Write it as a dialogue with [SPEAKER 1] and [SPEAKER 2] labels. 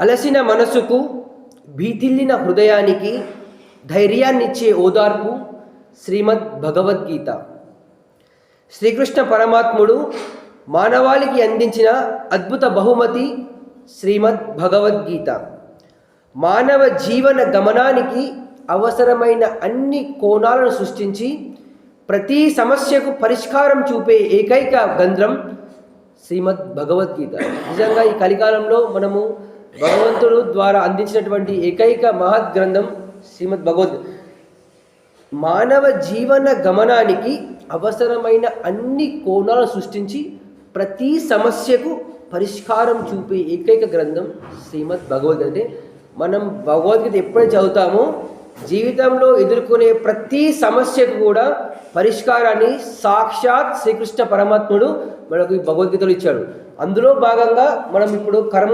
[SPEAKER 1] అలసిన మనసుకు భీతిల్లిన హృదయానికి ధైర్యాన్నిచ్చే ఓదార్పు శ్రీమద్ భగవద్గీత. శ్రీకృష్ణ పరమాత్ముడు మానవాళికి అందించిన అద్భుత బహుమతి శ్రీమద్ భగవద్గీత. మానవ జీవన గమనానికి అవసరమైన అన్ని కోణాలను సృష్టించి ప్రతి సమస్యకు పరిష్కారం చూపే ఏకైక గంధ్రం శ్రీమద్ భగవద్గీత. నిజంగా ఈ కలికాలంలో మనము భగవంతుడు ద్వారా అందించినటువంటి ఏకైక మహత్ గ్రంథం శ్రీమద్ భగవద్. మానవ జీవన గమనానికి అవసరమైన అన్ని కోణాలను సృష్టించి ప్రతి సమస్యకు పరిష్కారం చూపే ఏకైక గ్రంథం శ్రీమద్ భగవద్గీత అంటే మనం భగవద్గీత ఎప్పుడైతే చదువుతామో జీవితంలో ఎదుర్కొనే ప్రతి సమస్యకు కూడా పరిష్కారాన్ని సాక్షాత్ శ్రీకృష్ణ పరమాత్ముడు మనకు ఈ భగవద్గీతలో ఇచ్చాడు. అందులో భాగంగా మనం ఇప్పుడు కర్మ